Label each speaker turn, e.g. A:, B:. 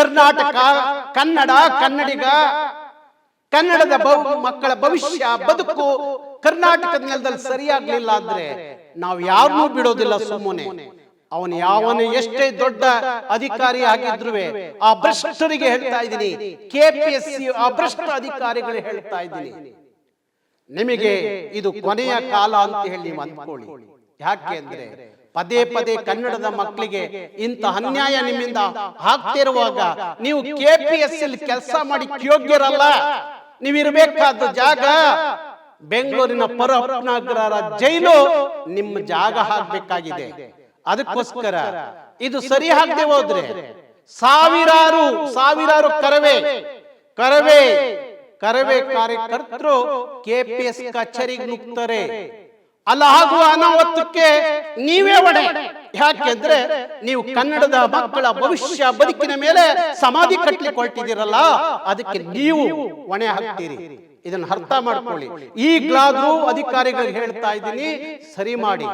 A: ಕರ್ನಾಟಕ, ಕನ್ನಡ, ಕನ್ನಡಿಗ, ಕನ್ನಡದ ಮಕ್ಕಳ ಭವಿಷ್ಯ ಬದುಕು ಕರ್ನಾಟಕದ ನೆಲದಲ್ಲಿ ಸರಿಯಾಗ್ಲಿಲ್ಲ ಅಂದ್ರೆ ನಾವು ಯಾರನ್ನೂ ಬಿಡೋದಿಲ್ಲ ಸುಮ್ಮನೆ. ಅವನು ಯಾವನು ಎಷ್ಟೇ ದೊಡ್ಡ ಅಧಿಕಾರಿ ಆಗಿದ್ರು ಆ ಭ್ರಷ್ಟರಿಗೆ ಹೇಳ್ತಾ ಇದ್ದೀನಿ ಕೆಪಿಎಸ್ಸಿ ಆ ಭ್ರಷ್ಟ ಅಧಿಕಾರಿಗಳು ಹೇಳ್ತಾ ಇದ್ದೀನಿ. ನಿಮಗೆ ಇದು ಕೊನೆಯ ಕಾಲ ಅಂತ ಹೇಳಿ ನೀವು ಯಾಕೆ ಅಂದ್ರೆ ಪದೇ ಪದೇ ಕನ್ನಡದ ಮಕ್ಕಳಿಗೆ ಇಂಥ ಅನ್ಯಾಯ ನಿಮ್ಮಿಂದ ಆಗ್ತಿರುವಾಗ ನೀವು ಕೆ ಪಿ ಎಸ್ ಕೆಪಿಎಸ್ ಕೆಲಸ ಮಾಡಿ ಯೋಗ್ಯರಲ್ಲ? ನೀವಿರ್ಬೇಕಾದ ಜಾಗ ಬೆಂಗಳೂರಿನ ಪರಪ್ನಗರ ಜೈಲು ನಿಮ್ಮ ಜಾಗ ಹಾಕ್ಬೇಕಾಗಿದೆ. ಅದಕ್ಕೋಸ್ಕರ ಇದು ಸರಿ ಆಗದೆ ಹೋದ್ರೆ ಸಾವಿರಾರು ಸಾವಿರಾರು ಕರವೇ ಕರವೇ ಕರವೇ ಕಾರ್ಯಕರ್ತರು ಕೆಪಿಎಸ್ ಕಚೇರಿಗೆ ನುಗ್ತಾರೆ. ಅಲ್ಲ ಆಗುವ ಅನಾಹುತಕ್ಕೆ ನೀವೇ ಒಡೆ. ಯಾಕೆಂದ್ರೆ ನೀವು ಕನ್ನಡದ ಮಕ್ಕಳ ಭವಿಷ್ಯ ಬದುಕಿನ ಮೇಲೆ ಸಮಾಧಿ ಕಟ್ಟಲಿಕ್ಕೆ ಹೊರಟಿದ್ದೀರಲ್ಲ ಅದಕ್ಕೆ ನೀವು ಹೊಣೆ ಹಾಕ್ತೀರಿ. ಇದನ್ನು ಅರ್ಥ ಮಾಡ್ಕೊಳ್ಳಿ. ಈಗ್ಲಾದ್ರೂ ಅಧಿಕಾರಿಗಳಿಗೆ ಹೇಳ್ತಾ ಇದ್ದೀನಿ, ಸರಿ ಮಾಡಿ.